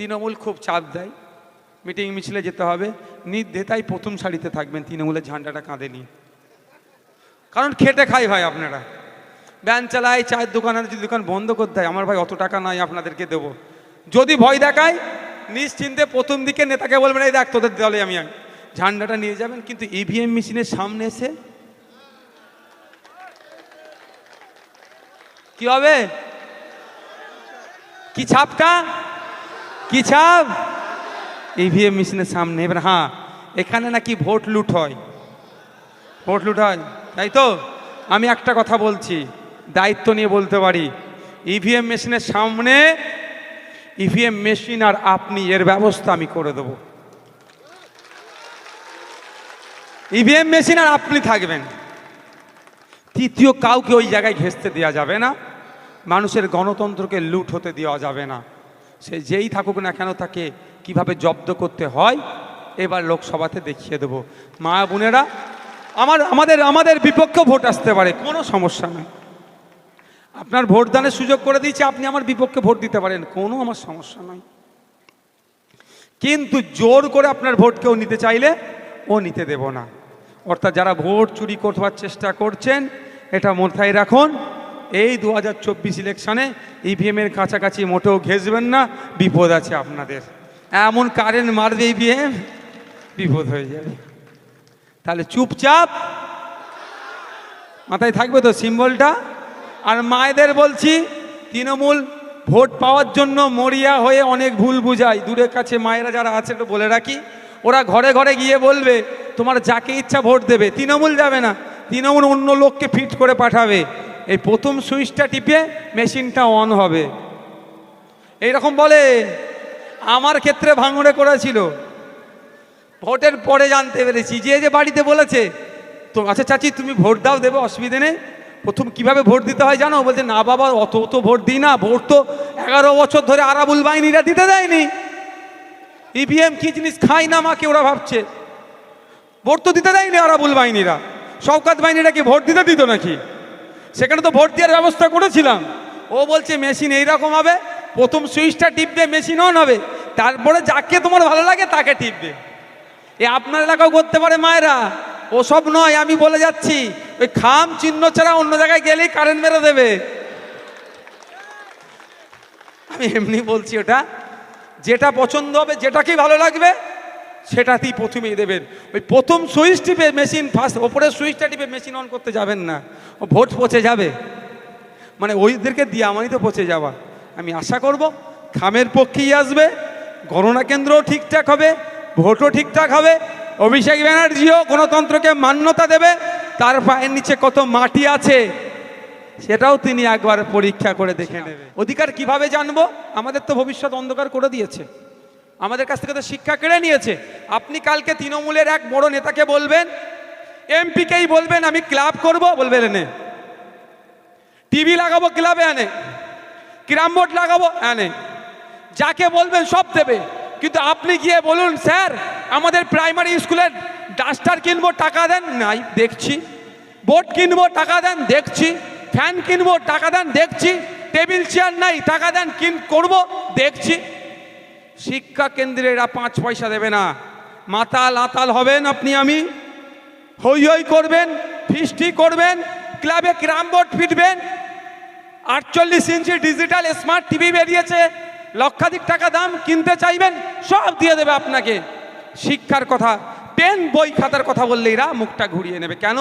তৃণমূল খুব চাপ দেয়। মিটিং মিছিলে যেতে হবে। নির্ধেতাই প্রথম সারিতে থাকবেন তৃণমূলের ঝান্ডাটা কাঁধে নিয়ে। কারণ খেটে খাই ভাই আপনারা। ব্যান চালাই চায়ের দোকান আর যদি দোকান বন্ধ করতে হয়, আমার ভাই অত টাকা নাই, আপনাদেরকে দেবো। যদি ভয় দেখায়, নিশ্চিন্তে প্রথম দিকে নেতাকে বলবেন, এই দেখ, তোদের দলে আমি ঝান্ডাটা নিয়ে যাবেন, কিন্তু ইভিএম মেশিনের সামনে এসে কি হবে? কি ছাপটা? কি ছাপ ইভিএম মেশিনের সামনে। এবার হ্যাঁ এখানে নাকি ভোট লুট হয়। ভোট লুট হয়। তাই তো? আমি একটা কথা বলছি, দায়িত্ব নিয়ে বলতে পারি। ইভিএম মেশিনের সামনে ইভিএম মেশিন আর আপনি, এর ব্যবস্থা আমি করে দেবো। ইভিএম মেশিন আর আপনি থাকবেন। তৃতীয় কাউকে ওই জায়গায় ঘেঁচতে দেওয়া যাবে না। মানুষের গণতন্ত্রকে লুট হতে দেওয়া যাবে না। সে যেই থাকুক না কেন তাকে কীভাবে জব্দ করতে হয়, এবার লোকসভাতে দেখিয়ে দেবো। মা বোনেরা, আমার, আমাদের আমাদের বিপক্ষে ভোট আসতে পারে, কোনো সমস্যা নেই। আপনার ভোট দানের সুযোগ করে দিয়েছে, আপনি আমার বিপক্ষে ভোট দিতে পারেন, কোনো আমার সমস্যা নয় কিন্তু জোর করে আপনার ভোট কেউ নিতে চাইলে, ও নিতে দেব না। অর্থাৎ যারা ভোট চুরি করবার চেষ্টা করছেন, এটা মাথায় রাখুন এই দু হাজার চব্বিশ ইলেকশনে ইভিএমের কাছাকাছি মোটেও ঘেসবেন না, বিপদ আছে আপনাদের। এমন কারেন্ট মারবে ইভিএম বিপদ হয়ে যাবে। তাহলে চুপচাপ, মাথায় থাকবে তো সিম্বলটা? আর মায়েদের বলছি, তৃণমূল ভোট পাওয়ার জন্য মরিয়া হয়ে অনেক ভুল বুঝায়। দূরের কাছে মায়েরা যারা আছে একটু বলে রাখি, ওরা ঘরে ঘরে গিয়ে বলবে, তোমার যাকে ইচ্ছা ভোট দেবে। তৃণমূল যাবে না, তৃণমূল অন্য লোককে ফিট করে পাঠাবে। এই প্রথম সুইচটা টিপে মেশিনটা অন হবে। এইরকম বলে, আমার ক্ষেত্রে ভাঙড়ে করেছিল। ভোটের পরে জানতে পেরেছি। যে যে বাড়িতে বলেছে, তো আচ্ছা চাচি, তুমি ভোট দাও, দেবে, অসুবিধে নেই। প্রথম কীভাবে ভোট দিতে হয় জানো? বলছে, না বাবা, অত তো ভোট দিই না। ভোট তো এগারো বছর ধরে আরাবুল বাহিনীরা দিতে দেয়নি। ইভিএম কি জিনিস খাই না মাকে ওরা ভাবছে। ভোট তো দিতে দেয়নি আরাবুল বাহিনীরা। শওকাত বাহিনীরা কি ভোট দিতে দিত নাকি? সেখানে তো ভোট দেওয়ার ব্যবস্থা করেছিলাম। ও বলছে, মেশিন এইরকম হবে, প্রথম সুইচটা টিপবে, মেশিন অন হবে। তারপরে যাকে তোমার ভালো লাগে তাকে টিপবে। এ আপনার এলাকাও করতে পারে মায়েরা। ওসব নয়, আমি বলে যাচ্ছি, ওই খাম চিহ্ন ছাড়া অন্য জায়গায় গেলেই কারেন্ট মেরে দেবে। আমি এমনি বলছি ওটা, যেটা পছন্দ হবে, যেটাকেই ভালো লাগবে সেটাতেই প্রথমেই দেবেন। ওই প্রথম সুইচ টিপে মেশিন ফার্স্ট ওপরের সুইচটা টিপে মেশিন অন করতে যাবেন না। ও ভোট পচে যাবে। মানে ওইদেরকে দিয়ে আমারই তো পচে যাওয়া। আমি আশা করব খামের পক্ষেই আসবে, গণনা কেন্দ্রও ঠিকঠাক হবে, ভোটও ঠিকঠাক হবে। অভিষেক ব্যানার্জিও গণতন্ত্রকে মান্যতা দেবে, তার পায়ের নিচে কত মাটি আছে, সেটাও তিনি একবার পরীক্ষা করে দেখে নেবে। অধিকার কীভাবে জানব? আমাদের তো ভবিষ্যৎ অন্ধকার করে দিয়েছে। আমাদের কাছ থেকে তো শিক্ষা কেড়ে নিয়েছে। আপনি কালকে তৃণমূলের এক বড় নেতাকে বলবেন, এমপিকেই বলবেন, আমি ক্লাব করব, বলবেন এনে। টিভি লাগাবো, ক্লাবে আনে ক্রাম বোর্ড লাগাবো আনে যাকে বলবেন সব দেবে। কিন্তু আপনি গিয়ে বলুন, স্যার, আমাদের প্রাইমারি স্কুলের ডাস্টার কিনবো, টাকা দেন? নাই, দেখছি। বোর্ড কিনবো, টাকা দেন, দেখছি। ফ্যান কিনবো, টাকা দেন, দেখছি। টেবিল, চেয়ার নাই, টাকা দেন, কিন, করব, দেখছি। শিক্ষা কেন্দ্রে এরা পাঁচ পয়সা দেবে না। মাতাল আতাল হবেন আপনি, আমি। হই হই করবেন, ফিস্টি করবেন, ক্লাবে ক্রাম বোর্ড ফিটবেন। আটচল্লিশ ইঞ্চি ডিজিটাল স্মার্ট টিভি বেরিয়েছে, লক্ষাধিক টাকা দাম কিনতে চাইবেন, সব দিয়ে দেবে আপনাকে। শিক্ষার কথা, পেন বই খাতার কথা বললে এরা মুখটা ঘুরিয়ে নেবে। কেন?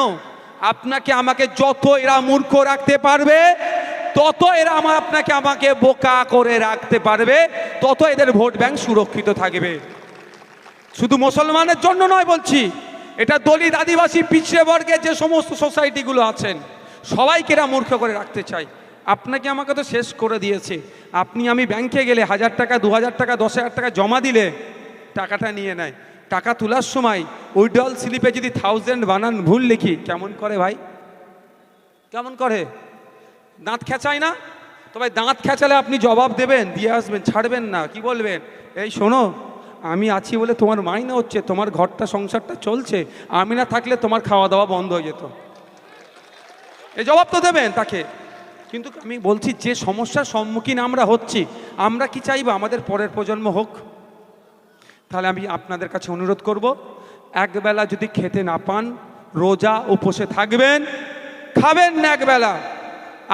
আপনাকে, আমাকে যত এরা মূর্খ রাখতে পারবে তত এরা আমার আপনাকে আমাকে বোকা করে রাখতে পারবে, তত এদের ভোট ব্যাংক সুরক্ষিত থাকবে। শুধু মুসলমানের জন্য নয় বলছি, এটা দলিত আদিবাসী পিছড়ে বর্গের যে সমস্ত সোসাইটিগুলো আছেন, সবাইকে এরা মূর্খ করে রাখতে চাই আপনাকে আমাকে তো শেষ করে দিয়েছে। আপনি আমি ব্যাংকে গেলে হাজার টাকা, দু হাজার টাকা, দশ হাজার টাকা জমা দিলে টাকাটা নিয়ে নেয়। টাকা তোলার সময় উইডল স্লিপে যদি থাউজেন্ড বানান, ভুল লিখি। কেমন করে ভাই? কেমন করে? দাঁত খেঁচায় না? তবে দাঁত খেঁচালে আপনি জবাব দেবেন, দিয়ে আসবেন, ছাড়বেন না, কি বলবেন? এই শোনো, আমি আছি বলে তোমার মাইনে হচ্ছে, তোমার ঘরটা, সংসারটা চলছে, আমি না থাকলে তোমার খাওয়া দাওয়া বন্ধ হয়ে যেত। এই জবাব তো দেবেন তাকে। কিন্তু আমি বলছি, যে সমস্যার সম্মুখীন আমরা হচ্ছি, আমরা কি চাইব? আমাদের পরের প্রজন্ম হোক। তাহলে আমি আপনাদের কাছে অনুরোধ করব, একবেলা যদি খেতে না পান, রোজা উপসে থাকবেন, খাবেন না একবেলা।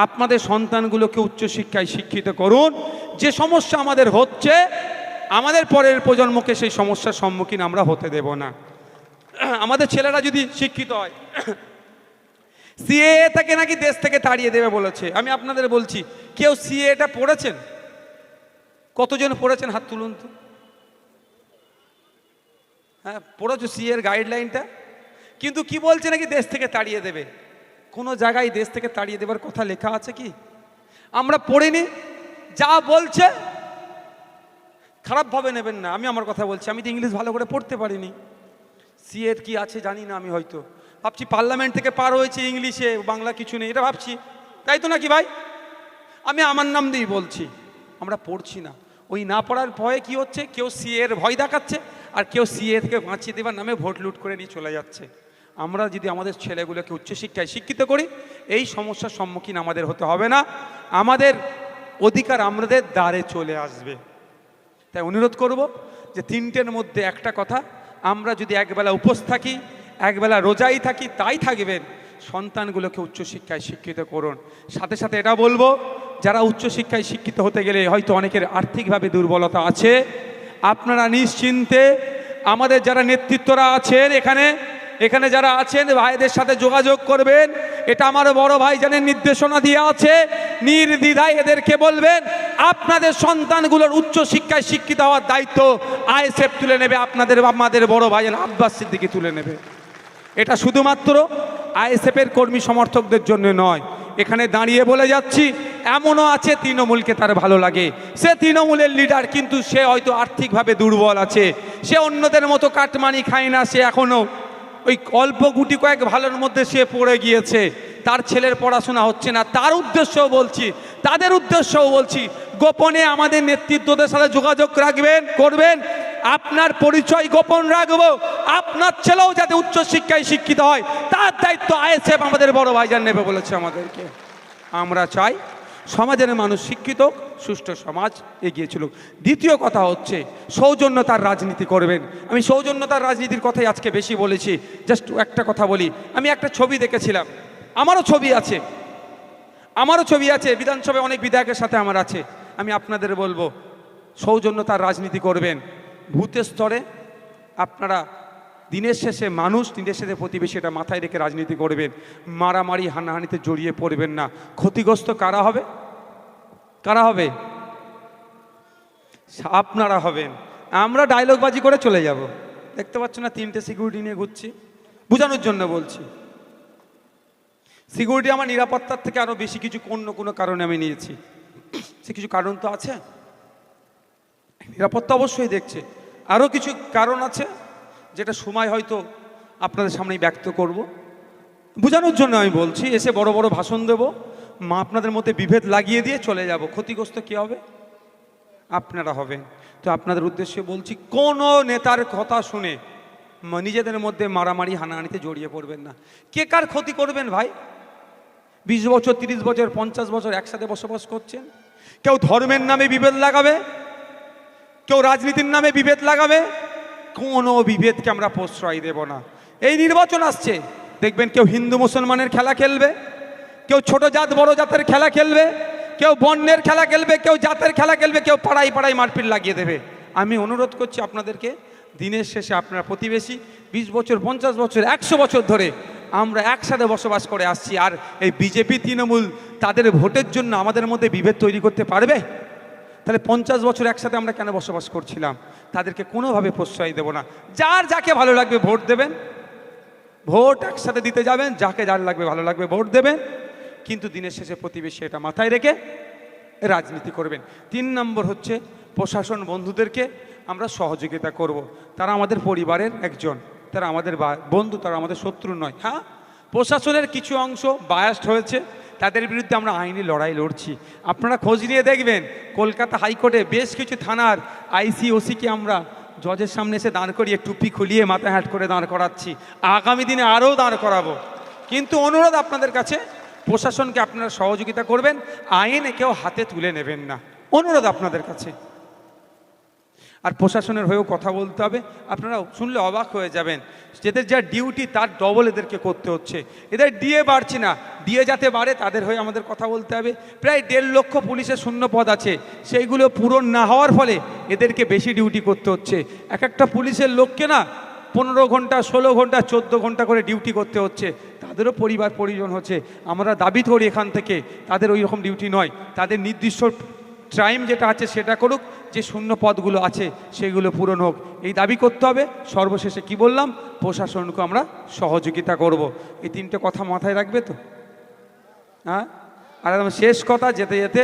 আপনাদের সন্তানগুলোকে উচ্চশিক্ষায় শিক্ষিত করুন। যে সমস্যা আমাদের হচ্ছে, আমাদের পরের প্রজন্মকে সেই সমস্যার সম্মুখীন আমরা হতে দেব না। আমাদের ছেলেরা যদি শিক্ষিত হয় সিএ থেকে নাকি দেশ থেকে তাড়িয়ে দেবে বলেছে। আমি আপনাদের বলছি, কেউ সিএটা পড়েছেন? কতজন পড়েছেন হাত তুলুন তো। হ্যাঁ পড়েছো সিএর গাইডলাইনটা কিন্তু কি বলছে নাকি দেশ থেকে তাড়িয়ে দেবে? কোনো জায়গায় দেশ থেকে তাড়িয়ে দেবার কথা লেখা আছে কি? আমরা পড়িনি, যা বলছে, খারাপভাবে নেবেন না, আমি আমার কথা বলছি। আমি তো ইংলিশ ভালো করে পড়তে পারিনি। সি এর কি আছে জানি না আমি হয়তো। ভাবছি পার্লামেন্ট থেকে পার হয়েছে ইংলিশে, বাংলা কিছু নেই, এটা ভাবছি। তাই তো নাকি ভাই? আমি আমার নাম দিয়েই বলছি। আমরা পড়ছি না। ওই না পড়ার ভয়ে কি হচ্ছে? কেউ সিএর ভয় দেখাচ্ছে, আর কেউ সিএ থেকে বাঁচিয়ে দেবার নামে ভোট লুট করে নিয়ে চলে যাচ্ছে। আমরা যদি আমাদের ছেলেগুলোকে উচ্চশিক্ষায় শিক্ষিত করি, এই সমস্যার সম্মুখীন আমাদের হতে হবে না। আমাদের অধিকার আমাদের দ্বারে চলে আসবে। তাই অনুরোধ করব যে তিনটের মধ্যে একটা কথা, আমরা যদি একবেলা উপোস থাকি, একবেলা রোজাই থাকি, তাই থাকবেন। সন্তানগুলোকে উচ্চশিক্ষায় শিক্ষিত করুন। সাথে সাথে এটা বলব, যারা উচ্চশিক্ষায় শিক্ষিত হতে গেলে হয়তো অনেকের আর্থিকভাবে দুর্বলতা আছে। আপনারা নিশ্চিন্তে আমাদের যারা নেতৃত্বরা আছেন এখানে এখানে যারা আছেন, ভাইদের সাথে যোগাযোগ করবেন। এটা আমার বড় ভাই জানেন, নির্দেশনা দিয়ে আছে। নির্দ্বিধায় এদেরকে বলবেন, আপনাদের সন্তানগুলোর উচ্চ শিক্ষায় শিক্ষিত হওয়ার দায়িত্ব আইএসএফ তুলে নেবে, আপনাদের আমাদের বড় ভাই আব্বাস সিদ্দিকি তুলে নেবে। এটা শুধুমাত্র আইএসএফের কর্মী সমর্থকদের জন্য নয়। এখানে দাঁড়িয়ে বলে যাচ্ছি, এমনও আছে তৃণমূলকে তার ভালো লাগে। সে তৃণমূলের লিডার কিন্তু সে হয়তো আর্থিকভাবে দুর্বল আছে। সে অন্যদের মতো কাটমানি খায় না, সে এখনও ওই অল্প গুটি কয়েক ভালোর মধ্যে সে পড়ে গিয়েছে। তার ছেলের পড়াশোনা হচ্ছে না। তার উদ্দেশ্যও বলছি, তাদের উদ্দেশ্যও বলছি, গোপনে আমাদের নেতৃত্বদের সাথে যোগাযোগ রাখবেন, করবেন। আপনার পরিচয় গোপন রাখব। আপনার ছেলেও যাতে উচ্চশিক্ষায় শিক্ষিত হয়, তার দায়িত্ব আইএসএফ আমাদের বড় ভাইজান নেবে বলেছে আমাদেরকে। আমরা চাই সমাজের মানুষ শিক্ষিত, সুষ্ঠু সমাজ এগিয়ে দ্বিতীয় কথা হচ্ছে, সৌজন্যতার রাজনীতি করবেন। আমি সৌজন্যতার রাজনীতির কথাই আজকে বেশি বলেছি। জাস্ট একটা কথা বলি, আমি একটা ছবি দেখেছিলাম। আমারও ছবি আছে। আমারও ছবি আছে, বিধানসভায় অনেক বিধায়কের সাথে আমার আছে। আমি আপনাদের বলব, সৌজন্যতার রাজনীতি করবেন। ভূতের স্তরে আপনারা দিনের শেষে মানুষ দিনের শেষে প্রতিবেশী এটা মাথায় রেখে রাজনীতি করবেন, মারামারি, হানাহানিতে জড়িয়ে পড়বেন না। ক্ষতিগ্রস্ত কারা হবে? কারা হবে? আপনারা হবেন। আমরা ডায়লগবাজি করে চলে যাব। দেখতে পাচ্ছ না, তিনটে সিকিউরিটি নিয়ে ঘুরছি। বোঝানোর জন্য বলছি। সিকিউরিটি আমার নিরাপত্তার থেকে আরও বেশি কিছু অন্য কোনো কারণে আমি নিয়েছি। সে কিছু কারণ তো আছে? নিরাপত্তা অবশ্যই দেখছে। আরও কিছু কারণ আছে? যেটা সময় হয়তো আপনাদের সামনেই ব্যক্ত করব। বোঝানোর জন্য আমি বলছি, এসে বড় বড় ভাষণ দেব। মা আপনাদের মধ্যে বিভেদ লাগিয়ে দিয়ে চলে যাব। ক্ষতিগ্রস্ত কী হবে? আপনারা হবেন। তো আপনাদের উদ্দেশ্যে বলছি, কোনো নেতার কথা শুনে নিজেদের মধ্যে মারামারি, হানাহানিতে জড়িয়ে পড়বেন না। কে কার ক্ষতি করবেন ভাই? বিশ বছর, তিরিশ বছর, পঞ্চাশ বছর একসাথে বসবাস করছেন? কেউ ধর্মের নামে বিভেদ লাগাবে? কেউ রাজনীতির নামে বিভেদ লাগাবে? কোনো বিভেদকে আমরা প্রশ্রয় দেব না। এই নির্বাচন আসছে। দেখবেন কেউ হিন্দু মুসলমানের খেলা খেলবে, কেউ ছোট জাত, বড় জাতের খেলা খেলবে, কেউ বন্যের খেলা খেলবে, কেউ জাতের খেলা খেলবে, কেউ পাড়ায় পাড়ায় মারপিট লাগিয়ে দেবে। আমি অনুরোধ করছি আপনাদেরকে, দিনের শেষে আপনারা প্রতিবেশী, বিশ বছর, পঞ্চাশ বছর, একশো বছর ধরে আমরা একসাথে বসবাস করে আসছি। আর এই বিজেপি, তৃণমূল, তাদের ভোটের জন্য আমাদের মধ্যে বিভেদ তৈরি করতে পারবে? তাহলে পঞ্চাশ বছর একসাথে আমরা কেন বসবাস করছিলাম? তাদেরকে কোনোভাবে প্রশ্রয় দেব না। যার যাকে ভালো লাগবে ভোট দেবেন। ভোট একসাথে দিতে যাবেন, যাকে যার লাগবে ভালো লাগবে ভোট দেবেন। কিন্তু দিনের শেষে প্রতিবেশী এটা মাথায় রেখে রাজনীতি করবেন। তিন নম্বর হচ্ছে প্রশাসন বন্ধুদেরকে আমরা সহযোগিতা করব। তারা আমাদের পরিবারের একজন। তারা আমাদের বন্ধু, তারা আমাদের শত্রু নয়। হ্যাঁ? প্রশাসনের কিছু অংশ বায়াস্ট হয়েছে। তাদের বিরুদ্ধে আমরা আইনি লড়াই লড়ছি। আপনারা খোঁজ নিয়ে দেখবেন, কলকাতা হাইকোর্টে বেশ কিছু থানার আইসিওসিকে আমরা জজের সামনে এসে দাঁড় করিয়ে টুপি খুলিয়ে মাথা হ্যাট করে দাঁড় করাচ্ছি। আগামী দিনে আরও দাঁড় করাবো। কিন্তু অনুরোধ আপনাদের কাছে, প্রশাসনকে আপনারা সহযোগিতা করবেন, আইনে কেউ হাতে তুলে নেবেন না। অনুরোধ আপনাদের কাছে। আর প্রশাসনের হয়েও কথা বলতে হবে। আপনারা শুনলে অবাক হয়ে যাবেন যেদের যা ডিউটি তার ডবল এদেরকে করতে হচ্ছে। এদের ডিএ বাড়ছে না। ডিএ যাতে বাড়ে তাদের হয়ে আমাদের কথা বলতে হবে। প্রায় দেড় লক্ষ পুলিশের শূন্য পদ আছে। সেইগুলো পূরণ না হওয়ার ফলে এদেরকে বেশি ডিউটি করতে হচ্ছে। এক একটা পুলিশের লোককে না পনেরো ঘণ্টা, ষোলো ঘণ্টা, চোদ্দ ঘণ্টা করে ডিউটি করতে হচ্ছে। তাদেরও পরিবার পরিজন হচ্ছে। আমরা দাবি করি এখান থেকে, তাদের ওই রকম ডিউটি নয়। তাদের নির্দিষ্ট টাইম যেটা আছে সেটা করুক। যে শূন্য পদগুলো আছে, সেগুলো পূরণ হোক। এই দাবি করতে হবে। সর্বশেষে কি বললাম? প্রশাসনকে আমরা সহযোগিতা করব। এই তিনটে কথা মাথায় রাখবে তো? হ্যাঁ? আর শেষ কথা, যেতে যেতে